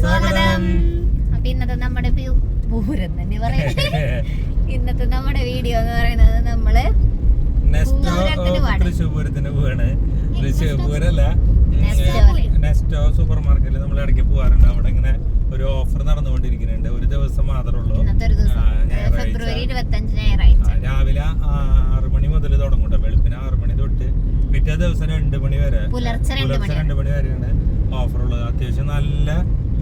സ്വാഗതം. അപ്പൊ ഇന്നത്തെ നമ്മുടെ പൂരം തന്നെ പറയുന്നത്? ഇന്നത്തെ നമ്മുടെ വീഡിയോ എന്ന് പറയുന്നത് നമ്മൾ. തൃശ്ശൂർ പൂരത്തിന് പോവാണ്. തൃശ്ശൂർ പൂരല്ല നെസ്റ്റോ. സൂപ്പർ മാർക്കറ്റിൽ നമ്മൾ ഇടയ്ക്ക് പോവാറുണ്ട്. അവിടെ ഇങ്ങനെ ഒരു ഓഫർ നടന്നുകൊണ്ടിരിക്കുന്നുണ്ട്. ഒരു ദിവസം മാത്രമേ ഉള്ളൂ. രാവിലെ ആറ് മണി മുതൽ തുടങ്ങും വെളുപ്പിന് ആറ് മണി തൊട്ട് പിറ്റേ ദിവസം രണ്ട് മണി വരെ. പുലർച്ചെ രണ്ട് മണി വരെയാണ് ഓഫർ ഉള്ളത് അത്യാവശ്യം നല്ല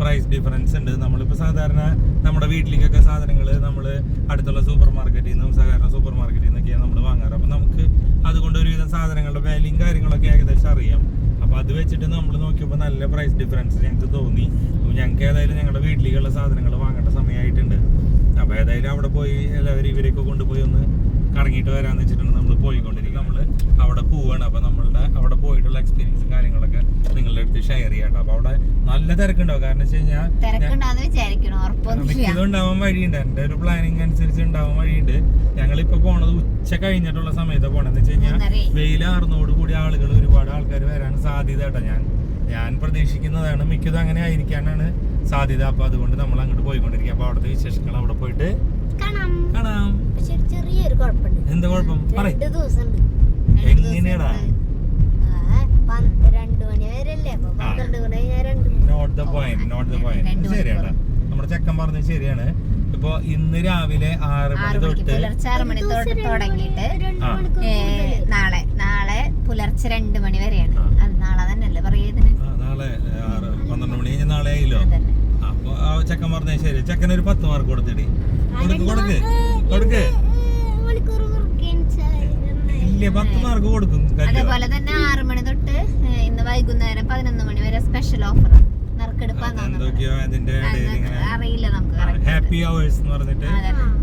പ്രൈസ് ഡിഫറൻസ് ഉണ്ട്. നമ്മളിപ്പോൾ സാധാരണ നമ്മുടെ വീട്ടിലേക്കൊക്കെ സാധനങ്ങൾ നമ്മൾ അടുത്തുള്ള സൂപ്പർ മാർക്കറ്റിൽ നിന്നും സഹകരണ സൂപ്പർ മാർക്കറ്റിൽ നിന്നൊക്കെയാണ് നമ്മൾ വാങ്ങാറ്. അപ്പോൾ നമുക്ക് അതുകൊണ്ട് ഒരുവിധം സാധനങ്ങളുടെ വിലയും കാര്യങ്ങളൊക്കെ ഏകദേശം അറിയാം. അപ്പോൾ അത് വെച്ചിട്ട് നമ്മൾ നോക്കിയപ്പോൾ നല്ല പ്രൈസ് ഡിഫറൻസ് ഞങ്ങൾക്ക് തോന്നി. അപ്പോൾ ഞങ്ങൾക്ക് ഏതായാലും ഞങ്ങളുടെ വീട്ടിലേക്കുള്ള സാധനങ്ങൾ വാങ്ങേണ്ട സമയമായിട്ടുണ്ട് അപ്പോൾ ഏതായാലും അവിടെ പോയി എല്ലാവരും ഇവരെയൊക്കെ കൊണ്ടുപോയി ഒന്ന് കറങ്ങിയിട്ട് വരാമെന്ന് വെച്ചിട്ടുണ്ട് നമ്മൾ പോയിക്കൊണ്ടിരിക്കുന്നത്. നമ്മൾ അവിടെ പോവാണ്. അപ്പോൾ നമ്മളുടെ അവിടെ പോയിട്ടുള്ള എക്സ്പീരിയൻസും കാര്യങ്ങളൊക്കെ നിങ്ങളുടെ അടുത്ത് ഷെയർ ചെയ്യാം കേട്ടോ. അപ്പോൾ അവിടെ നല്ല തിരക്കുണ്ടാവും. കാരണം വെച്ച് കഴിഞ്ഞാൽ വഴിയുണ്ട്. എന്റെ ഒരു പ്ലാനിങ് അനുസരിച്ച് ഉണ്ടാവാൻ വഴിയുണ്ട്. ഞങ്ങളിപ്പോ പോണത് ഉച്ച കഴിഞ്ഞിട്ടുള്ള സമയത്ത് പോണെന്ന് വെച്ച് കഴിഞ്ഞാൽ. വെയിലാർന്നോട് കൂടി ആളുകൾ ഒരുപാട് ആൾക്കാർ വരാൻ സാധ്യത കേട്ടോ. ഞാൻ ഞാൻ പ്രതീക്ഷിക്കുന്നതാണ് മിക്കതും അങ്ങനെ ആയിരിക്കാനാണ് സാധ്യത. അപ്പൊ അതുകൊണ്ട് നമ്മൾ അങ്ങോട്ട് പോയിക്കൊണ്ടിരിക്കുക. അപ്പൊ അവിടുത്തെ വിശേഷങ്ങൾ അവിടെ പോയിട്ട് കാണാം. ചെറിയൊരു കുഴപ്പമുണ്ട്. എന്താ കുഴപ്പം? എങ്ങനെയാടാ? രണ്ടു മണി വരെ അല്ലേ അപ്പൊ ആ. പന്ത്രണ്ട് മണി കഴിഞ്ഞാൽ രണ്ട് note the point note the point ശരിയാണ്. നമ്മുടെ ചെക്കൻ പറഞ്ഞത് ശരിയാണ്. ഇപ്പൊ ഇന്ന് രാവിലെ ആറ് മണി തൊട്ട് പുലർച്ചെ ആറ് മണി തൊട്ട് തുടങ്ങിയിട്ട് നാളെ നാളെ പുലർച്ചെ രണ്ട് മണി വരെയാണ്. അത് നാളെ തന്നെയല്ലേ പറയുന്നതിന് നാളെ ആറ് പന്ത്രണ്ട് മണി കഴിഞ്ഞ നാളെ ആയില്ലോ. അപ്പൊ ചെക്കൻ പറഞ്ഞ ശരി. ചെക്കൻ ഒരു പത്ത് മാർക്ക് കൊടുത്തിടി. കൊടുക്ക് കൊടുക്ക് കൊടുക്ക്. ഇല്ല പത്ത് മാർക്ക് കൊടുക്കും. അതേപോലെ തന്നെ ആറ് മണി തൊട്ട് ഇന്ന് വൈകുന്നേരം പതിനൊന്ന് മണി വരെ സ്പെഷ്യൽ ഓഫർ അറിയില്ല നമുക്ക്. ഹാപ്പി അവേഴ്സ് എന്ന് പറഞ്ഞിട്ട്.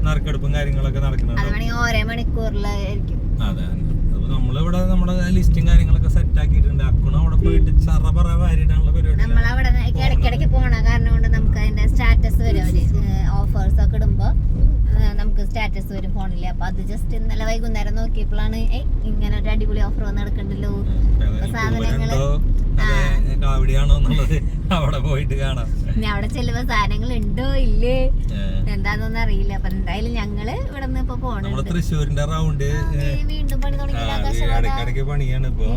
നറുക്കെടുപ്പും കാര്യങ്ങളൊക്കെ നടക്കുന്നുണ്ട് ഓരോ മണിക്കൂറിലായിരിക്കും അതെ അപ്പൊ നമ്മളിവിടെ നമ്മുടെ ലിസ്റ്റും കാര്യങ്ങളൊക്കെ സെറ്റ് ആക്കിയിട്ടുണ്ട്. അക്കുണ അവിടെ പോയിട്ട് ചറ പറ വാരിയിട്ടാണുള്ള പരിപാടി നമ്മളവിടെ ഇടയ്ക്കിടയ്ക്ക് പോണ കാരണം കൊണ്ട് നമുക്ക് അതിന്റെ സ്റ്റാറ്റസ് വരും. ഓഫേഴ്സ് ഒക്കെ ഇടുമ്പോ നമുക്ക് സ്റ്റാറ്റസ് വരും ഫോണിൽ അപ്പൊ അത് ജസ്റ്റ് ഇന്നലെ വൈകുന്നേരം നോക്കിയപ്പോഴാണ് ഇങ്ങനെ ഒരു അടിപൊളി ഓഫർ വന്ന് നടക്കണ്ടല്ലോ. സാധനങ്ങൾ കാവടിയാണോ എന്നുള്ളത് അവിടെ പോയിട്ട് കാണാം. ഇനി അവിടെ ചെല്ലുമ്പോ സാധനങ്ങൾ ഉണ്ടോ ഇല്ലേ എന്താന്നൊന്നും അറിയില്ല. അപ്പൊ എന്തായാലും ഞങ്ങൾ ഇവിടെ നിന്ന് ഇപ്പൊ പോണം നമ്മൾ തൃശ്ശൂരിന്റെ റൗണ്ട് വീണ്ടും പണി ഇടയ്ക്കിടയ്ക്ക് പണിയാണ് ഇപ്പൊ.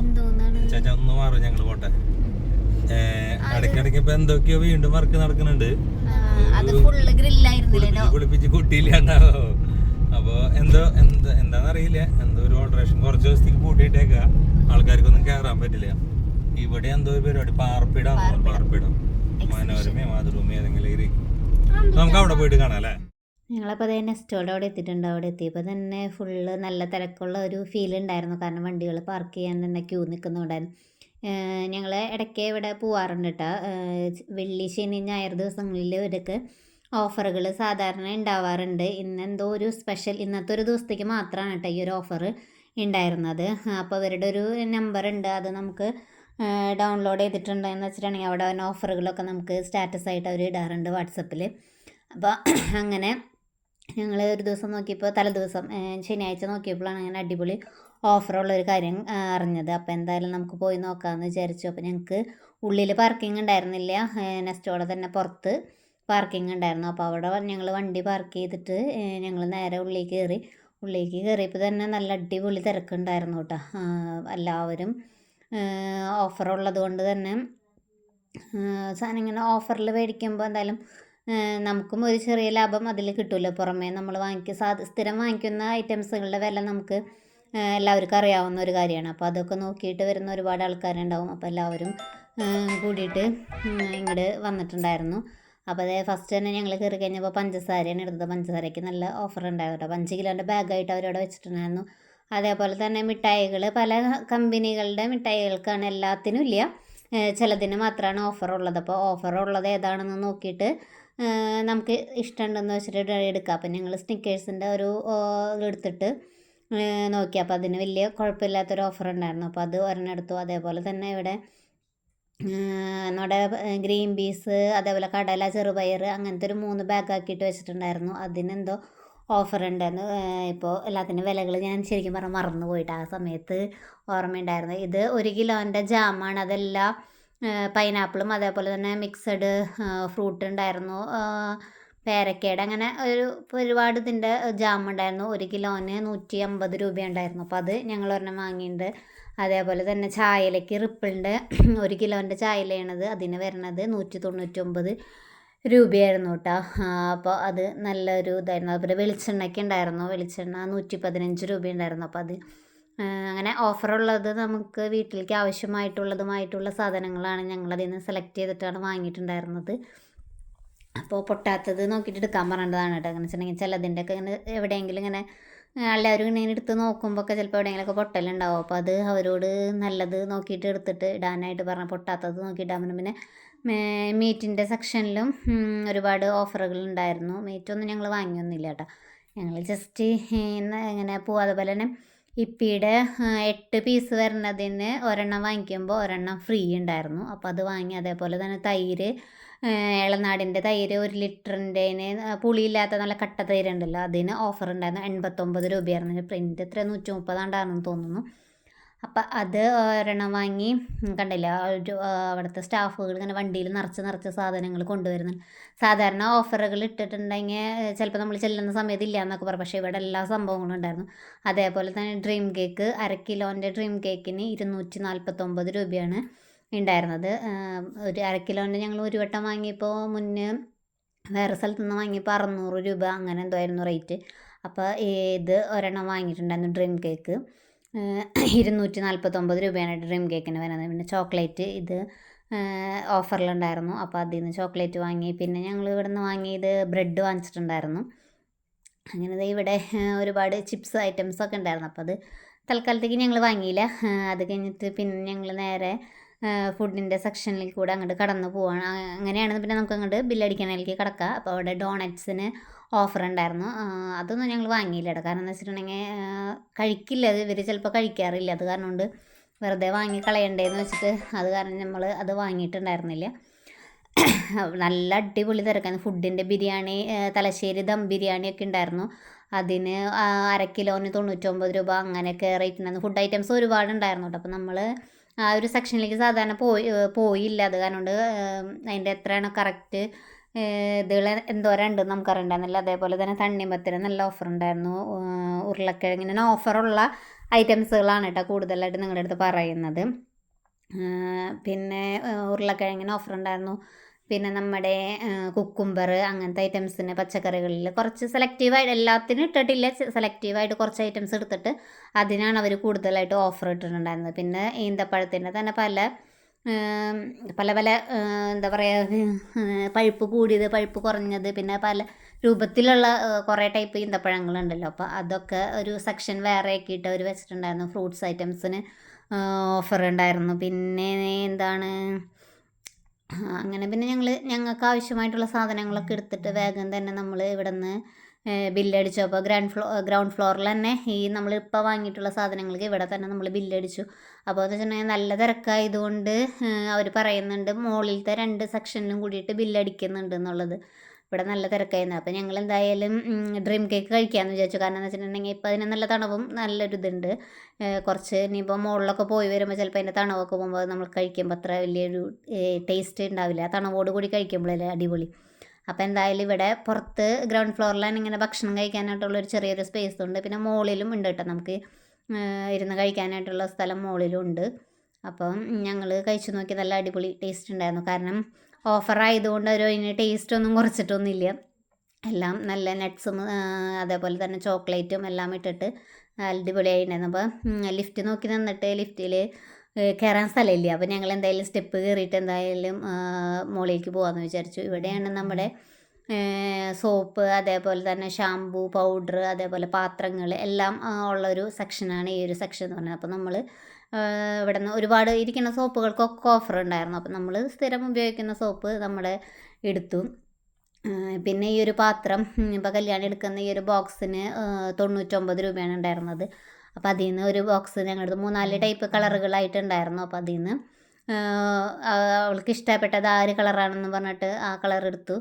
ചേച്ചാ ഒന്ന് മാറും ഞങ്ങൾ പോട്ടെ. ഇടയ്ക്കിടയ്ക്ക് ഇപ്പൊ എന്തൊക്കെയോ വീണ്ടും വർക്ക് നടക്കുന്നുണ്ട്. കുളിപ്പിച്ച് കുട്ടിയില്ലാണ്ടാവോ? അപ്പൊ എന്തോ എന്താ എന്താന്നറിയില്ല. എന്തോ ഒരു ഓൾട്രേഷൻ കുറച്ച് ദിവസത്തേക്ക് പൂട്ടിയിട്ടേക്ക. ആൾക്കാർക്കൊന്നും കേറാൻ പറ്റില്ല. ഇവിടെ എന്തോ പരിപാടി? പാർപ്പിടാ. പാർപ്പിടം. മനോരമ മാതൃഭൂമി ഏതെങ്കിലും ഇരിക്കും നമുക്ക് അവിടെ പോയിട്ട് കാണാം അല്ലേ? ഞങ്ങളപ്പോൾ തന്നെ നെസ്റ്റോടെ അവിടെ എത്തിയിട്ടുണ്ട്. അവിടെ എത്തിയപ്പോൾ തന്നെ ഫുള്ള് നല്ല തിരക്കുള്ള ഒരു ഫീൽ ഉണ്ടായിരുന്നു. കാരണം വണ്ടികൾ പാർക്ക് ചെയ്യാൻ തന്നെ ക്യൂ നിൽക്കുന്നുണ്ടായിരുന്നു ഞങ്ങൾ ഇടയ്ക്ക് ഇവിടെ പോവാറുണ്ട് കേട്ടോ വെള്ളി ശനി ഞായർ ദിവസങ്ങളിൽ ഇവരൊക്കെ ഓഫറുകൾ സാധാരണ ഉണ്ടാവാറുണ്ട്. ഇന്ന് എന്തോ ഒരു സ്പെഷ്യൽ ഇന്നത്തെ ഒരു ദിവസത്തേക്ക് മാത്രമാണ് കേട്ടോ ഈ ഒരു ഓഫർ ഉണ്ടായിരുന്നത്. അപ്പോൾ അവരുടെ ഒരു നമ്പർ ഉണ്ട്. അത് നമുക്ക് ഡൗൺലോഡ് ചെയ്തിട്ടുണ്ടെന്ന് വെച്ചിട്ടുണ്ടെങ്കിൽ അവിടെ വരുന്ന ഓഫറുകളൊക്കെ നമുക്ക് സ്റ്റാറ്റസ് ആയിട്ട് അവർ ഇടാറുണ്ട് വാട്സപ്പിൽ അപ്പോൾ അങ്ങനെ ഞങ്ങൾ ഒരു ദിവസം നോക്കിയപ്പോൾ തലേദിവസം ശനിയാഴ്ച നോക്കിയപ്പോഴാണ് അങ്ങനെ അടിപൊളി ഓഫറുള്ളൊരു കാര്യം അറിഞ്ഞത്. അപ്പോൾ എന്തായാലും നമുക്ക് പോയി നോക്കാമെന്ന് വിചാരിച്ചു. അപ്പോൾ ഞങ്ങൾക്ക് ഉള്ളിൽ പാർക്കിംഗ് ഉണ്ടായിരുന്നില്ല. നെസ്റ്റോടെ തന്നെ പുറത്ത് പാർക്കിംഗ് ഉണ്ടായിരുന്നു. അപ്പോൾ അവിടെ ഞങ്ങൾ വണ്ടി പാർക്ക് ചെയ്തിട്ട് ഞങ്ങൾ നേരെ ഉള്ളിലേക്ക് കയറി. ഉള്ളിലേക്ക് കയറിയപ്പോൾ തന്നെ നല്ല അടിപൊളി തിരക്കുണ്ടായിരുന്നു കേട്ടോ. എല്ലാവരും ഓഫർ ഉള്ളത് കൊണ്ട് തന്നെ. സാധനം ഇങ്ങനെ ഓഫറിൽ മേടിക്കുമ്പോൾ എന്തായാലും നമുക്കും ഒരു ചെറിയ ലാഭം അതിൽ കിട്ടുമല്ലോ പുറമേ. നമ്മൾ വാങ്ങിക്കുക സാ സ്ഥിരം വാങ്ങിക്കുന്ന ഐറ്റംസുകളുടെ വില നമുക്ക് എല്ലാവർക്കും അറിയാവുന്ന ഒരു കാര്യമാണ്. അപ്പോൾ അതൊക്കെ നോക്കിയിട്ട് വരുന്ന ഒരുപാട് ആൾക്കാരുണ്ടാവും. അപ്പോൾ എല്ലാവരും കൂടിയിട്ട് ഇങ്ങോട്ട് വന്നിട്ടുണ്ടായിരുന്നു. അപ്പോൾ അതേ ഫസ്റ്റ് തന്നെ ഞങ്ങൾ കയറി കഴിഞ്ഞപ്പോൾ പഞ്ചസാരയാണ് എടുത്തത്. പഞ്ചസാരയ്ക്ക് നല്ല ഓഫർ ഉണ്ടായിരുന്നു കേട്ടോ. അഞ്ച് കിലോന്റെ ബാഗായിട്ട് അവരവിടെ വെച്ചിട്ടുണ്ടായിരുന്നു. അതേപോലെ തന്നെ മിഠായികൾ പല കമ്പനികളുടെ മിഠായികൾക്കാണ് എല്ലാത്തിനും ഇല്ല. ചിലതിന് മാത്രമാണ് ഓഫർ ഉള്ളത്. അപ്പോൾ ഓഫർ ഉള്ളത് ഏതാണെന്ന് നോക്കിയിട്ട് നമുക്ക് ഇഷ്ടമുണ്ടെന്ന് വെച്ചിട്ട് എടുക്കുക അപ്പം ഞങ്ങൾ സ്നിക്കേഴ്സിന്റെ ഒരു എടുത്തിട്ട് നോക്കി. അപ്പോൾ അതിന് വലിയ കുഴപ്പമില്ലാത്തൊരു ഓഫർ ഉണ്ടായിരുന്നു. അപ്പോൾ അത് ഒരെണ്ണം എടുത്തു. അതേപോലെ തന്നെ ഇവിടെ നമ്മുടെ ഗ്രീൻ പീസ് അതേപോലെ കടല ചെറുപയർ അങ്ങനത്തെ ഒരു മൂന്ന് ബാഗ് ആക്കിയിട്ട് വെച്ചിട്ടുണ്ടായിരുന്നു. അതിനെന്തോ ഓഫർ ഉണ്ടെന്ന് ഇപ്പോൾ എല്ലാത്തിന്റെ വിലകൾ ഞാൻ ശരിക്കും പറഞ്ഞാൽ മറന്നു പോയിട്ട് ആ സമയത്ത് ഓർമ്മയുണ്ടായിരുന്നു. ഇത് ഒരു കിലോന്റെ ജാമാണ്. അതെല്ലാം പൈനാപ്പിളും അതേപോലെ തന്നെ മിക്സഡ് ഫ്രൂട്ട് ഉണ്ടായിരുന്നു പേരക്കേട് അങ്ങനെ ഒരു ഒരുപാട് ഇതിന്റെ ജാം ഉണ്ടായിരുന്നു ഒരു കിലോന് നൂറ്റി അമ്പത് രൂപ ഉണ്ടായിരുന്നു അപ്പോൾ അത് ഞങ്ങൾ ഒരെണ്ണം വാങ്ങിയിട്ടുണ്ട്. അതേപോലെ തന്നെ ചായയിലേക്ക് റിപ്പിളിന്റെ ഒരു കിലോന്റെ ചായയിലാണത്. അതിന് വരുന്നത് നൂറ്റി തൊണ്ണൂറ്റൊമ്പത് രൂപയായിരുന്നു കേട്ടോ. അപ്പോൾ അത് നല്ലൊരു ഇതായിരുന്നു. അതുപോലെ വെളിച്ചെണ്ണയ്ക്ക് ഉണ്ടായിരുന്നു. വെളിച്ചെണ്ണ നൂറ്റി പതിനഞ്ച് രൂപ ഉണ്ടായിരുന്നു അപ്പോൾ അത് അങ്ങനെ ഓഫറുള്ളത് നമുക്ക് വീട്ടിലേക്ക് ആവശ്യമായിട്ടുള്ളതുമായിട്ടുള്ള സാധനങ്ങളാണ് ഞങ്ങളതിൽ നിന്ന് സെലക്ട് ചെയ്തിട്ടാണ് വാങ്ങിയിട്ടുണ്ടായിരുന്നത്. അപ്പോൾ പൊട്ടാത്തത് നോക്കിയിട്ട് എടുക്കാൻ പറഞ്ഞതാണ് കേട്ടോ. അങ്ങനെ വെച്ചിട്ടുണ്ടെങ്കിൽ ചിലതിന്റെയൊക്കെ ഇങ്ങനെ എവിടെയെങ്കിലും ഇങ്ങനെ എല്ലാവരും ഇങ്ങനെ എടുത്ത് നോക്കുമ്പോൾ ഒക്കെ ചിലപ്പോൾ എവിടെയെങ്കിലുമൊക്കെ പൊട്ടലുണ്ടാവും. അപ്പോൾ അത് അവരോട് നല്ലത് നോക്കിയിട്ട് എടുത്തിട്ട് ഇടാനായിട്ട് പറഞ്ഞ പൊട്ടാത്തത് നോക്കിയിട്ട്. പറഞ്ഞു പിന്നെ മീറ്റിന്റെ സെക്ഷനിലും ഒരുപാട് ഓഫറുകൾ ഉണ്ടായിരുന്നു. മീറ്റൊന്നും ഞങ്ങൾ വാങ്ങിയൊന്നുമില്ല കേട്ടോ. ഞങ്ങൾ ജസ്റ്റ് ഇന്ന് ഇങ്ങനെ പോകും അതുപോലെ തന്നെ ഇപ്പിയുടെ എട്ട് പീസ് വരുന്നതിന് ഒരെണ്ണം വാങ്ങിക്കുമ്പോൾ ഒരെണ്ണം ഫ്രീ ഉണ്ടായിരുന്നു. അപ്പോൾ അത് വാങ്ങി അതേപോലെ തന്നെ തൈര് ഇളനാടിന്റെ തൈര് ഒരു ലിറ്ററിന്റെന് പുളിയില്ലാത്ത നല്ല കട്ട തൈര് ഉണ്ടല്ലോ അതിന് ഓഫർ ഉണ്ടായിരുന്നു. എൺപത്തൊമ്പത് രൂപയായിരുന്നു. പ്രിന്റ് എത്ര നൂറ്റി മുപ്പതാണ്ടാണെന്ന് തോന്നുന്നു. അപ്പം അത് ഒരെണ്ണം വാങ്ങി കണ്ടില്ല ഒരു അവിടുത്തെ സ്റ്റാഫുകൾ ഇങ്ങനെ വണ്ടിയിൽ നിറച്ച് നിറച്ച് സാധനങ്ങൾ കൊണ്ടുവരുന്നുണ്ട് സാധാരണ ഓഫറുകൾ ഇട്ടിട്ടുണ്ടെങ്കിൽ ചിലപ്പോൾ നമ്മൾ ചെല്ലുന്ന സമയത്ത് ഇല്ല എന്നൊക്കെ പറയും. പക്ഷേ ഇവിടെ എല്ലാ സംഭവങ്ങളും ഉണ്ടായിരുന്നു. അതേപോലെ തന്നെ ഡ്രീം കേക്ക് അര കിലോന്റെ ഡ്രീം കേക്കിന് ഇരുന്നൂറ്റി നാൽപ്പത്തൊമ്പത് രൂപയാണ് ഉണ്ടായിരുന്നത്. ഒരു അര കിലോന്റെ ഞങ്ങൾ ഒരു വട്ടം വാങ്ങിയപ്പോൾ മുന്നേ വേറെ സ്ഥലത്തു നിന്ന് വാങ്ങിയപ്പോൾ അറുന്നൂറ് രൂപ അങ്ങനെ എന്തോ ആയിരുന്നു റേറ്റ്. അപ്പോൾ ഇത് ഒരെണ്ണം വാങ്ങിയിട്ടുണ്ടായിരുന്നു ഡ്രീം കേക്ക് ഇരുന്നൂറ്റി നാൽപ്പത്തൊമ്പത് രൂപയാണ് ഡ്രീം കേക്കിന് വരുന്നത്. പിന്നെ ചോക്ലേറ്റ് ഇത് ഓഫറിലുണ്ടായിരുന്നു. അപ്പോൾ അതിൽ നിന്ന് ചോക്ലേറ്റ് വാങ്ങി. പിന്നെ ഞങ്ങൾ ഇവിടെ നിന്ന് വാങ്ങിയത് ബ്രെഡ് വാങ്ങിച്ചിട്ടുണ്ടായിരുന്നു. അങ്ങനെ ഇവിടെ ഒരുപാട് ചിപ്സ് ഐറ്റംസ് ഒക്കെ ഉണ്ടായിരുന്നു. അപ്പോൾ അത് തൽക്കാലത്തേക്ക് ഞങ്ങൾ വാങ്ങിയില്ല. അത് കഴിഞ്ഞിട്ട് പിന്നെ ഞങ്ങൾ നേരെ ഫുഡിന്റെ സെക്ഷനിൽ കൂടെ അങ്ങോട്ട് കടന്നു പോവാണ്. അങ്ങനെയാണ് പിന്നെ നമുക്ക് അങ്ങോട്ട് ബില്ലടിക്കണതിലേക്ക് കിടക്കാം. അപ്പോൾ അവിടെ ഡോണറ്റ്സിന് ഓഫർ ഉണ്ടായിരുന്നു അതൊന്നും ഞങ്ങൾ വാങ്ങിയില്ല കാരണം എന്ന് വെച്ചിട്ടുണ്ടെങ്കിൽ കഴിക്കില്ല. അത് ഇവർ ചിലപ്പോൾ കഴിക്കാറില്ല. അത് കാരണം കൊണ്ട് വെറുതെ വാങ്ങി കളയണ്ടേന്ന് വെച്ചിട്ട് അത് കാരണം നമ്മൾ അത് വാങ്ങിയിട്ടുണ്ടായിരുന്നില്ല. നല്ല അടിപൊളി തിരക്കാണ് ഫുഡിന്റെ ബിരിയാണി തലശ്ശേരി ദം ബിരിയാണി ഒക്കെ ഉണ്ടായിരുന്നു. അതിന് അര കിലോന് തൊണ്ണൂറ്റൊമ്പത് രൂപ അങ്ങനെയൊക്കെ റേറ്റ് ഉണ്ടായിരുന്നു ഫുഡ് ഐറ്റംസ് ഒരുപാട് ഉണ്ടായിരുന്നു അപ്പോൾ നമ്മൾ ആ ഒരു സെക്ഷനിലേക്ക് സാധാരണ പോയി പോയില്ല. അത് കാരണം കൊണ്ട് അതിന്റെ എത്രയാണ് കറക്റ്റ് ഇതുകൾ എന്തോരം ഉണ്ട് നമുക്കറിയണ്ടായിരുന്നില്ല. അതേപോലെ തന്നെ തണ്ണിമത്തിന് നല്ല ഓഫർ ഉണ്ടായിരുന്നു. ഉരുളക്കിഴങ്ങിന് ഓഫറുള്ള ഐറ്റംസുകളാണ് കേട്ടോ കൂടുതലായിട്ട് നിങ്ങളുടെ അടുത്ത് പറയുന്നത്. പിന്നെ ഉരുളക്കിഴങ്ങിന് ഓഫർ ഉണ്ടായിരുന്നു. പിന്നെ നമ്മുടെ കുക്കുംബർ അങ്ങനത്തെ ഐറ്റംസിന് പച്ചക്കറികളിൽ കുറച്ച് സെലക്റ്റീവായിട്ട് എല്ലാത്തിനും ഇട്ടിട്ടില്ല. സെലക്റ്റീവായിട്ട് കുറച്ച് ഐറ്റംസ് എടുത്തിട്ട് അതിനാണ് അവർ കൂടുതലായിട്ട് ഓഫർ ഇട്ടിട്ടുണ്ടായിരുന്നത്. പിന്നെ ഈന്തപ്പഴത്തിന്റെ തന്നെ പല പല പല എന്താ പറയുക പഴുപ്പ് കൂടിയത് പഴുപ്പ് കുറഞ്ഞത് പിന്നെ പല രൂപത്തിലുള്ള കുറേ ടൈപ്പ് ഈന്തപ്പഴങ്ങളുണ്ടല്ലോ. അപ്പോൾ അതൊക്കെ ഒരു സെക്ഷൻ വേറെ ആക്കിയിട്ട് അവർ വെച്ചിട്ടുണ്ടായിരുന്നു. ഫ്രൂട്ട്സ് ഐറ്റംസിന് ഓഫർ ഉണ്ടായിരുന്നു. പിന്നെ എന്താണ് അങ്ങനെ പിന്നെ ഞങ്ങൾ ഞങ്ങൾക്ക് ആവശ്യമായിട്ടുള്ള സാധനങ്ങളൊക്കെ എടുത്തിട്ട് വേഗം തന്നെ നമ്മൾ ഇവിടെ നിന്ന് ബില്ലടിച്ചു. അപ്പോൾ ഗ്രൗണ്ട് ഫ്ലോ ഗ്രൗണ്ട് ഫ്ലോറിൽ തന്നെ ഈ നമ്മൾ ഇപ്പോൾ വാങ്ങിയിട്ടുള്ള സാധനങ്ങൾക്ക് ഇവിടെ തന്നെ നമ്മൾ ബില്ലടിച്ചു. അപ്പോൾ എന്ന് വെച്ചിട്ടുണ്ടെങ്കിൽ നല്ല തിരക്കായതുകൊണ്ട് അവർ പറയുന്നുണ്ട് മുകളിലത്തെ രണ്ട് സെക്ഷനിലും കൂടിയിട്ട് ബില്ലടിക്കുന്നുണ്ട് എന്നുള്ളത്. ഇവിടെ നല്ല തിരക്കായിരുന്നു. അപ്പോൾ ഞങ്ങൾ എന്തായാലും ഡ്രീം കേക്ക് കഴിക്കാമെന്ന് വിചാരിച്ചു. കാരണം എന്ന് വെച്ചിട്ടുണ്ടെങ്കിൽ ഇപ്പോൾ അതിന് നല്ല തണവും നല്ലൊരു ഇതുണ്ട്. കുറച്ച് ഇനിയിപ്പോൾ മുകളിലൊക്കെ പോയി വരുമ്പോൾ ചിലപ്പോൾ അതിന്റെ തണവൊക്കെ പോകുമ്പോൾ നമ്മൾ കഴിക്കുമ്പോൾ അത്ര വലിയൊരു ടേസ്റ്റ് ഉണ്ടാവില്ല. തണവോട് കൂടി കഴിക്കുമ്പോഴല്ലേ അടിപൊളി. അപ്പോൾ എന്തായാലും ഇവിടെ പുറത്ത് ഗ്രൗണ്ട് ഫ്ലോറിലാണ് ഇങ്ങനെ ഭക്ഷണം കഴിക്കാനായിട്ടുള്ള ഒരു ചെറിയൊരു സ്പേസ് ഉണ്ട്. പിന്നെ മുകളിലും ഉണ്ട് കേട്ടോ നമുക്ക്. ഇരുന്ന് കഴിക്കാനായിട്ടുള്ള സ്ഥലം മുകളിലും ഉണ്ട്. അപ്പം ഞങ്ങൾ കഴിച്ചു നോക്കി നല്ല അടിപൊളി ടേസ്റ്റ് ഉണ്ടായിരുന്നു. കാരണം ഓഫർ ആയതുകൊണ്ട് അവർ അതിന് ടേസ്റ്റ് ഒന്നും കുറച്ചിട്ടൊന്നുമില്ല. എല്ലാം നല്ല നട്ട്സും അതേപോലെ തന്നെ ചോക്ലേറ്റും എല്ലാം ഇട്ടിട്ട് അടിപൊളിയായിട്ടുണ്ടായിരുന്നു അപ്പോൾ ലിഫ്റ്റ് നോക്കി നിന്നിട്ട് ലിഫ്റ്റിൽ കയറാൻ സ്ഥലമില്ല? അപ്പോൾ ഞങ്ങൾ എന്തായാലും സ്റ്റെപ്പ് കയറിയിട്ട് എന്തായാലും മുകളിലേക്ക് പോകാമെന്ന് വിചാരിച്ചു. ഇവിടെയാണ് നമ്മുടെ സോപ്പ് അതേപോലെ തന്നെ ഷാമ്പു പൗഡർ അതേപോലെ പാത്രങ്ങൾ എല്ലാം ഉള്ളൊരു സെക്ഷനാണ് ഈ ഒരു സെക്ഷൻ എന്ന് പറയുന്നത് അപ്പോൾ നമ്മൾ ഇവിടെ നിന്ന് ഒരുപാട് ഇരിക്കുന്ന സോപ്പുകൾക്കൊക്കെ ഓഫർ ഉണ്ടായിരുന്നു. അപ്പോൾ നമ്മൾ സ്ഥിരം ഉപയോഗിക്കുന്ന സോപ്പ് നമ്മൾ എടുത്തു. പിന്നെ ഈ ഒരു പാത്രം ഇപ്പോൾ കല്യാണം എടുക്കുന്ന ഈ ഒരു ബോക്സിന് തൊണ്ണൂറ്റൊമ്പത് രൂപയാണ് ഉണ്ടായിരുന്നത്. അപ്പോൾ അതിൽ നിന്ന് ഒരു ബോക്സ് ഞങ്ങളുടെ മൂന്നാൽ ടൈപ്പ് കളറുകളായിട്ടുണ്ടായിരുന്നു അപ്പോൾ അതിൽ നിന്ന് അവൾക്ക് ഇഷ്ടപ്പെട്ടത് ആ ഒരു കളറാണെന്ന് പറഞ്ഞിട്ട് ആ കളർ എടുത്തു.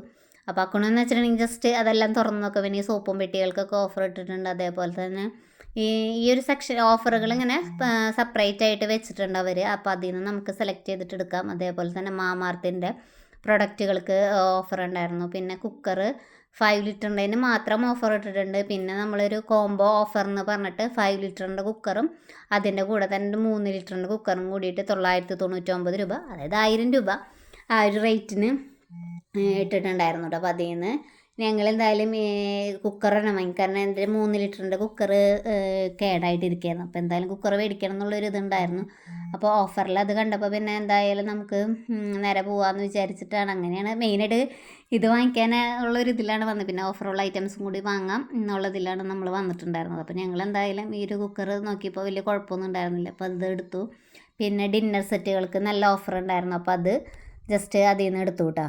അപ്പോൾ അക്കണമെന്ന് വെച്ചിട്ടുണ്ടെങ്കിൽ ജസ്റ്റ് അതെല്ലാം തുറന്നു നോക്കുക പിന്നെ ഈ സോപ്പും പെട്ടികൾക്കൊക്കെ ഓഫർ ഇട്ടിട്ടുണ്ട്. അതേപോലെ തന്നെ ഈ ഈ ഒരു സെക്ഷൻ ഓഫറുകൾ ഇങ്ങനെ സെപ്പറേറ്റ് ആയിട്ട് വെച്ചിട്ടുണ്ട് അവർ അപ്പോൾ അതിൽ നിന്ന് നമുക്ക് സെലക്ട് ചെയ്തിട്ട് എടുക്കാം. അതേപോലെ തന്നെ മാമാർത്തിന്റെ പ്രൊഡക്റ്റുകൾക്ക് ഓഫർ ഉണ്ടായിരുന്നു. പിന്നെ കുക്കർ ഫൈവ് ലിറ്ററിന്റെ മാത്രം ഓഫർ ഇട്ടിട്ടുണ്ട്. പിന്നെ നമ്മളൊരു കോംബോ ഓഫർ എന്ന് പറഞ്ഞിട്ട് ഫൈവ് ലിറ്ററിന്റെ കുക്കറും അതിന്റെ കൂടെ തന്നെ മൂന്ന് ലിറ്ററിന്റെ കുക്കറും കൂടിയിട്ട് തൊള്ളായിരത്തി തൊണ്ണൂറ്റൊമ്പത് രൂപ അതായത് ആയിരം രൂപ ആ ഒരു റേറ്റിന് ഇട്ടിട്ടുണ്ടായിരുന്നു കേട്ടോ അപ്പോൾ അതിൽ നിന്ന് കുക്കർ വേണം വാങ്ങി. കാരണം എന്റെ മൂന്ന് ലിറ്ററിന്റെ കുക്കർ കേടായിട്ടിരിക്കുകയായിരുന്നു അപ്പോൾ എന്തായാലും കുക്കർ മേടിക്കണം എന്നുള്ളൊരു ഇതുണ്ടായിരുന്നു. അപ്പോൾ ഓഫറിൽ അത് കണ്ടപ്പോൾ പിന്നെ എന്തായാലും നമുക്ക് നേരെ പോകാമെന്ന് വിചാരിച്ചിട്ടാണ്. അങ്ങനെയാണ് മെയിനായിട്ട് ഇത് വാങ്ങിക്കാൻ ഉള്ളൊരു ഇതിലാണ് വന്നത്. പിന്നെ ഓഫറുള്ള ഐറ്റംസും കൂടി വാങ്ങാം എന്നുള്ളതിലാണ് നമ്മൾ വന്നിട്ടുണ്ടായിരുന്നത്. അപ്പോൾ ഞങ്ങൾ എന്തായാലും ഈ ഒരു കുക്കർ നോക്കിയപ്പോൾ വലിയ കുഴപ്പമൊന്നും ഉണ്ടായിരുന്നില്ല. അപ്പോൾ അത് എടുത്തു. പിന്നെ ഡിന്നർ സെറ്റുകൾക്ക് നല്ല ഓഫർ ഉണ്ടായിരുന്നു. അപ്പോൾ അത് ജസ്റ്റ് അതിൽ നിന്ന് എടുത്തു കേട്ടോ.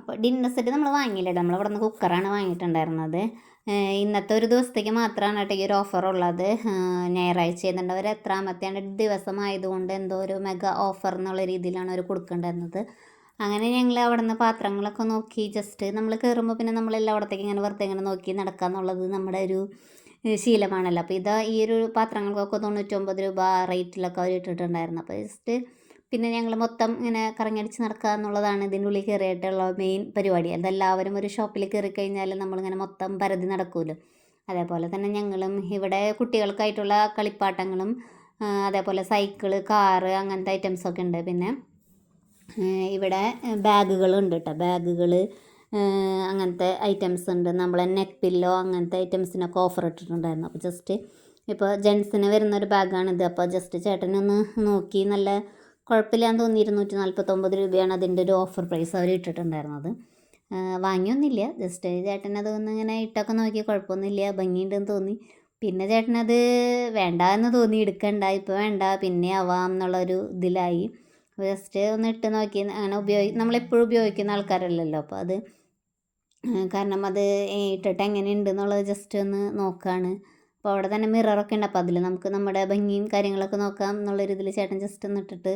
അപ്പോൾ ഡിന്നർ സെറ്റ് നമ്മൾ വാങ്ങിയില്ലേ നമ്മൾ ഇവിടെ നിന്ന് കുക്കറാണ് വാങ്ങിയിട്ടുണ്ടായിരുന്നത്. ഇന്നത്തെ ഒരു ദിവസത്തേക്ക് മാത്രമാണ് കേട്ടോ ഈ ഒരു ഓഫർ ഉള്ളത്. ഞായറാഴ്ച ചെയ്യുന്നുണ്ട് അവർ എത്രാമത്തെ ദിവസമായതുകൊണ്ട് എന്തോ ഒരു മെഗാ ഓഫർ എന്നുള്ള രീതിയിലാണ് അവർ കൊടുക്കേണ്ടിരുന്നത് അങ്ങനെ ഞങ്ങൾ അവിടെ നിന്ന് പാത്രങ്ങളൊക്കെ നോക്കി. ജസ്റ്റ് നമ്മൾ കയറുമ്പോൾ പിന്നെ നമ്മളെല്ലാം അവിടത്തേക്ക് ഇങ്ങനെ വെറുതെ ഇങ്ങനെ നോക്കി നടക്കുക എന്നുള്ളത് നമ്മുടെ ഒരു ശീലമാണല്ലോ. അപ്പോൾ ഇതാ ഈ ഒരു പാത്രങ്ങൾക്കൊക്കെ തൊണ്ണൂറ്റൊമ്പത് രൂപ റേറ്റിലൊക്കെ അവർ ഇട്ടിട്ടുണ്ടായിരുന്നു. അപ്പോൾ ജസ്റ്റ് പിന്നെ ഞങ്ങൾ മൊത്തം ഇങ്ങനെ കറങ്ങടിച്ച് നടക്കുക എന്നുള്ളതാണ് ഇതിന്റെ ഉള്ളിൽ കയറിയിട്ടുള്ള മെയിൻ പരിപാടി. അതെല്ലാവരും ഒരു ഷോപ്പിൽ കയറി കഴിഞ്ഞാൽ നമ്മളിങ്ങനെ മൊത്തം പരതി നടക്കുമല്ലോ അതേപോലെ തന്നെ ഞങ്ങളും ഇവിടെ കുട്ടികൾക്കായിട്ടുള്ള കളിപ്പാട്ടങ്ങളും അതേപോലെ സൈക്കിൾ കാറ് അങ്ങനത്തെ ഐറ്റംസൊക്കെ ഉണ്ട്. പിന്നെ ഇവിടെ ബാഗുകളുണ്ട് കേട്ടോ ബാഗുകൾ അങ്ങനത്തെ ഐറ്റംസ് ഉണ്ട്. നമ്മളെ നെക്ക് പില്ലോ അങ്ങനത്തെ ഐറ്റംസിനൊക്കെ ഓഫർ ഇട്ടിട്ടുണ്ടായിരുന്നു. അപ്പോൾ ജസ്റ്റ് ഇപ്പോൾ ജെൻസിന് വരുന്നൊരു ബാഗാണിത് അപ്പോൾ ജസ്റ്റ് ചേട്ടനൊന്ന് നോക്കി നല്ല കുഴപ്പമില്ലാന്ന് തോന്നി ഇരുന്നൂറ്റി നാൽപ്പത്തൊമ്പത് രൂപയാണ് അതിന്റെ ഒരു ഓഫർ പ്രൈസ് അവർ ഇട്ടിട്ടുണ്ടായിരുന്നത്. വാങ്ങിയൊന്നുമില്ല. ജസ്റ്റ് ചേട്ടനത് ഒന്ന് ഇങ്ങനെ ഇട്ടൊക്കെ നോക്കി കുഴപ്പമൊന്നുമില്ല ഭംഗിയുണ്ടെന്ന് തോന്നി. പിന്നെ ചേട്ടനത് വേണ്ട എന്ന് തോന്നി എടുക്കണ്ട ഇപ്പോൾ വേണ്ട പിന്നെ ആവാം എന്നുള്ളൊരു ഇതിലായി. ജസ്റ്റ് ഒന്ന് ഇട്ട് നോക്കി അങ്ങനെ ഉപയോഗി നമ്മളെപ്പോഴും ഉപയോഗിക്കുന്ന ആൾക്കാരല്ലല്ലോ അപ്പോൾ അത് കാരണം അത് ഇട്ടിട്ട് എങ്ങനെയുണ്ട് എന്നുള്ളത് ജസ്റ്റ് ഒന്ന് നോക്കുകയാണ് അപ്പോൾ അവിടെ തന്നെ മിററൊക്കെ ഉണ്ട് അപ്പോൾ അതിൽ നമുക്ക് നമ്മുടെ ഭംഗിയും കാര്യങ്ങളൊക്കെ നോക്കാം എന്നുള്ളൊരു ഇതിൽ ചേട്ടൻ ജസ്റ്റ് ഒന്ന് ഇട്ടിട്ട്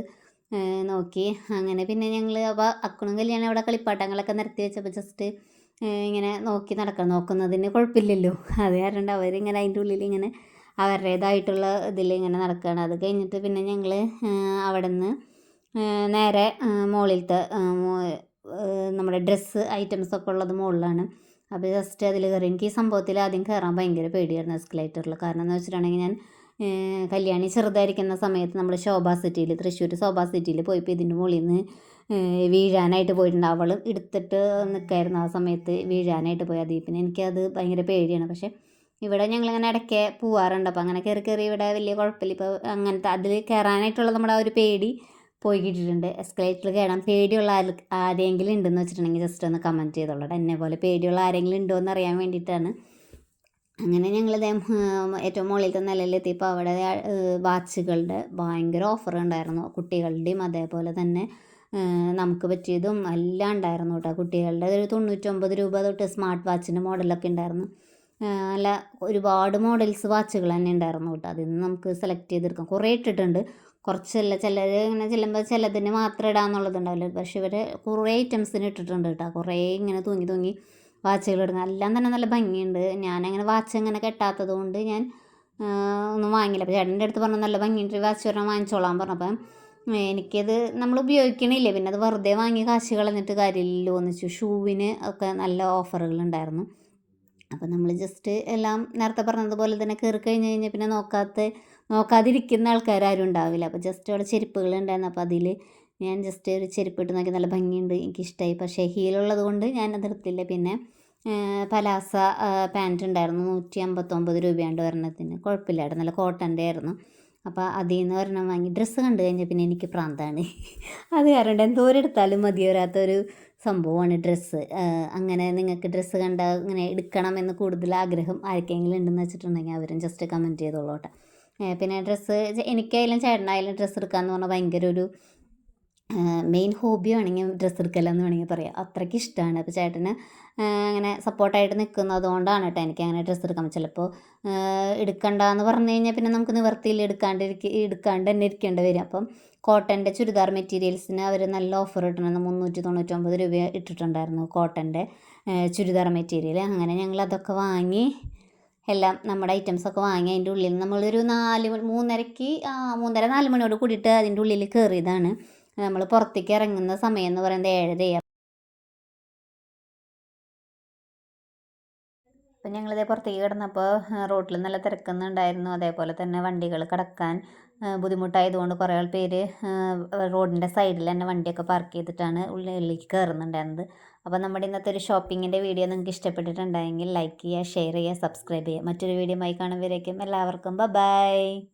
നോക്കി. അങ്ങനെ പിന്നെ ഞങ്ങൾ അപ്പോൾ അക്കണും കല്യാണം അവിടെ കളിപ്പാട്ടങ്ങളൊക്കെ നിരത്തി വെച്ചപ്പോൾ ജസ്റ്റ് ഇങ്ങനെ നോക്കി നടക്കണം. നോക്കുന്നതിന് കുഴപ്പമില്ലല്ലോ. അത് കാരണം അവരിങ്ങനെ അതിന്റെ ഉള്ളിൽ ഇങ്ങനെ അവരുടേതായിട്ടുള്ള ഇതിൽ ഇങ്ങനെ നടക്കുകയാണ് അത് കഴിഞ്ഞിട്ട് പിന്നെ ഞങ്ങൾ അവിടെ നിന്ന് നേരെ മുകളിലത്തെ നമ്മുടെ ഡ്രസ്സ് ഐറ്റംസ് ഒക്കെ ഉള്ളത് മുകളിലാണ് അപ്പോൾ ജസ്റ്റ് അതിൽ കയറി എനിക്ക് ഈ സംഭവത്തിൽ ആദ്യം കയറാൻ ഭയങ്കര പേടിയായിരുന്നു എസ്കലേറ്ററിൽ കാരണം എന്ന് വെച്ചിട്ടുണ്ടെങ്കിൽ ഞാൻ കല്യാണി ചെറുതായിരിക്കുന്ന സമയത്ത് നമ്മൾ ശോഭാ സിറ്റിയിൽ തൃശ്ശൂർ ശോഭാ സിറ്റിയിൽ പോയപ്പോൾ ഇതിന്റെ മുകളിൽ നിന്ന് വീഴാനായിട്ട് പോയിട്ടുണ്ട്. അവൾ എടുത്തിട്ട് നിൽക്കായിരുന്നു ആ സമയത്ത് വീഴാനായിട്ട് പോയി അതിൽ പിന്നെ എനിക്കത് ഭയങ്കര പേടിയാണ്. പക്ഷേ ഇവിടെ ഞങ്ങളിങ്ങനെ ഇടയ്ക്ക് പോവാറുണ്ട്. അപ്പോൾ അങ്ങനെ കയറി കയറി ഇവിടെ വലിയ കുഴപ്പമില്ല. ഇപ്പോൾ അങ്ങനത്തെ അതിൽ കയറാനായിട്ടുള്ള നമ്മുടെ ആ ഒരു പേടി പോയി കിട്ടിയിട്ടുണ്ട്. എസ്കലേറ്ററിൽ കയറാൻ പേടിയുള്ള ആര് ആരെങ്കിലും ഉണ്ടെന്ന് വെച്ചിട്ടുണ്ടെങ്കിൽ ജസ്റ്റ് ഒന്ന് കമന്റ് ചെയ്തോളൂ. എന്നെ പോലെ പേടിയുള്ള ആരെങ്കിലും ഉണ്ടോ എന്ന് അറിയാൻ വേണ്ടിയിട്ടാണ് അങ്ങനെ ഞങ്ങൾ ഏറ്റവും മുകളിലത്തെ നിലയിലെത്തിയപ്പോൾ അവിടെ വാച്ചുകളുടെ ഭയങ്കര ഓഫർ ഉണ്ടായിരുന്നു. കുട്ടികളുടെയും അതേപോലെ തന്നെ നമുക്ക് പറ്റിയതും എല്ലാം ഉണ്ടായിരുന്നു കേട്ടോ. കുട്ടികളുടെ ഒരു തൊണ്ണൂറ്റൊമ്പത് രൂപ തൊട്ട് സ്മാർട്ട് വാച്ചിന്റെ മോഡലൊക്കെ ഉണ്ടായിരുന്നു. നല്ല ഒരുപാട് മോഡൽസ് വാച്ചുകൾ തന്നെ ഉണ്ടായിരുന്നു കേട്ടോ. അതിൽ നിന്ന് നമുക്ക് സെലക്ട് ചെയ്തെടുക്കാം. കുറേ ഇട്ടിട്ടുണ്ട്. കുറച്ചല്ല ചിലർ ഇങ്ങനെ ചെല്ലുമ്പോൾ ചിലതിന് മാത്രം ഇടാന്നുള്ളതുണ്ടാവില്ല. പക്ഷേ ഇവർ കുറേ ഐറ്റംസിന് ഇട്ടിട്ടുണ്ട് കേട്ടോ. കുറേ ഇങ്ങനെ തൂങ്ങി തൂങ്ങി വാച്ചുകൾ എല്ലാം തന്നെ നല്ല ഭംഗിയുണ്ട്. ഞാനങ്ങനെ വാച്ച് അങ്ങനെ കെട്ടാത്തത് കൊണ്ട് ഞാൻ ഒന്നും വാങ്ങിയില്ല. അപ്പോൾ ചേട്ടന്റെ അടുത്ത് പറഞ്ഞു നല്ല ഭംഗിയുണ്ട് വാച്ച് ഒരെണ്ണം പറഞ്ഞു അപ്പം എനിക്കത് നമ്മൾ ഉപയോഗിക്കണില്ല? പിന്നെ അത് വെറുതെ വാങ്ങി കാശ് കളഞ്ഞിട്ട് കാര്യമില്ലല്ലോ എന്ന് വെച്ചു. ഷൂവിന് ഒക്കെ നല്ല ഓഫറുകൾ ഉണ്ടായിരുന്നു. അപ്പോൾ നമ്മൾ ജസ്റ്റ് എല്ലാം നേരത്തെ പറഞ്ഞതുപോലെ തന്നെ കയറി കഴിഞ്ഞ് കഴിഞ്ഞാൽ പിന്നെ നോക്കാത്ത നോക്കാതിരിക്കുന്ന ആൾക്കാരും ഉണ്ടാവില്ല. അപ്പോൾ ജസ്റ്റ് അവിടെ ചെരുപ്പുകൾ ഉണ്ടായിരുന്നു. അപ്പോൾ അതിൽ ഞാൻ ജസ്റ്റ് ഒരു ചെരുപ്പ് ഇട്ട് നോക്കി നല്ല ഭംഗിയുണ്ട് എനിക്കിഷ്ടമായി പക്ഷേ ഹീലുള്ളത് കൊണ്ട് ഞാൻ അതെടുത്തില്ല പിന്നെ പലാസ പാന്റ് ഉണ്ടായിരുന്നു നൂറ്റി അമ്പത്തൊമ്പത് രൂപയുണ്ട് ഒരെണ്ണത്തിന്. കുഴപ്പമില്ലായിരുന്നു. നല്ല കോട്ടന്റെ ആയിരുന്നു. അപ്പോൾ അതിൽ നിന്ന് ഒരെണ്ണം വാങ്ങി. ഡ്രസ്സ് കണ്ടു കഴിഞ്ഞാൽ പിന്നെ എനിക്ക് പ്രാന്താണ്. അത് കാരണം എന്തോരെടുത്താലും മതി വരാത്തൊരു സംഭവമാണ് ഡ്രസ്സ് അങ്ങനെ നിങ്ങൾക്ക് ഡ്രസ്സ് കണ്ട ഇങ്ങനെ എടുക്കണം എന്ന് കൂടുതൽ ആഗ്രഹം ആർക്കെങ്കിലും ഉണ്ടെന്ന് വെച്ചിട്ടുണ്ടെങ്കിൽ അവരും ജസ്റ്റ് കമന്റ് ചെയ്തോളൂ കേട്ടോ. പിന്നെ ഡ്രസ്സ് എനിക്കായാലും ചേട്ടനായാലും ഡ്രസ്സ് എടുക്കാമെന്ന് പറഞ്ഞാൽ ഭയങ്കര ഒരു മെയിൻ ഹോബി ആണെങ്കിൽ ഡ്രസ്സ് എടുക്കലെന്ന് വേണമെങ്കിൽ പറയാം. അത്രയ്ക്ക് ഇഷ്ടമാണ് അപ്പോൾ ചേട്ടന് അങ്ങനെ സപ്പോർട്ടായിട്ട് നിൽക്കുന്നത് കൊണ്ടാണ് കേട്ടോ എനിക്ക് അങ്ങനെ ഡ്രസ്സ് എടുക്കാൻ ചിലപ്പോൾ എടുക്കണ്ടെന്ന് പറഞ്ഞു കഴിഞ്ഞാൽ പിന്നെ നമുക്ക് നിവർത്തിയിൽ എടുക്കാണ്ടിരിക്ക എടുക്കാണ്ട് തന്നെ ഇരിക്കേണ്ടി വരും. അപ്പം കോട്ടന്റെ ചുരിദാർ മെറ്റീരിയൽസിന് അവർ നല്ല ഓഫർ ഇട്ടിട്ടുണ്ട്. മുന്നൂറ്റി തൊണ്ണൂറ്റൊമ്പത് രൂപ ഇട്ടിട്ടുണ്ടായിരുന്നു കോട്ടന്റെ ചുരിദാർ മെറ്റീരിയൽ അങ്ങനെ ഞങ്ങൾ അതൊക്കെ വാങ്ങി എല്ലാം നമ്മുടെ ഐറ്റംസൊക്കെ വാങ്ങി അതിന്റെ ഉള്ളിൽ നമ്മളൊരു നാല് മൂന്നരയ്ക്ക് മൂന്നര നാല് മണിയോട് കൂടിയിട്ട് അതിന്റെ ഉള്ളിൽ കയറിയതാണ്. നമ്മൾ പുറത്തേക്ക് ഇറങ്ങുന്ന സമയം എന്ന് പറയുന്നത് ഏഴരയാണ് അപ്പം ഞങ്ങളിതേ പുറത്തേക്ക് കിടന്നപ്പോൾ റോട്ടിൽ നല്ല തിരക്കുന്നുണ്ടായിരുന്നു. അതേപോലെ തന്നെ വണ്ടികൾ കിടക്കാൻ ബുദ്ധിമുട്ടായതുകൊണ്ട് കുറേ പേര് റോഡിന്റെ സൈഡിൽ തന്നെ വണ്ടിയൊക്കെ പാർക്ക് ചെയ്തിട്ടാണ് ഉള്ളിലേക്ക് കയറുന്നുണ്ടായിരുന്നത് അപ്പോൾ നമ്മുടെ ഇന്നത്തെ ഒരു ഷോപ്പിങ്ങിന്റെ വീഡിയോ നിങ്ങൾക്ക് ഇഷ്ടപ്പെട്ടിട്ടുണ്ടെങ്കിൽ ലൈക്ക് ചെയ്യുക ഷെയർ ചെയ്യുക സബ്സ്ക്രൈബ് ചെയ്യുക. മറ്റൊരു വീഡിയോ ആയി കാണുമ്പോഴേക്കും എല്ലാവർക്കും ബൈ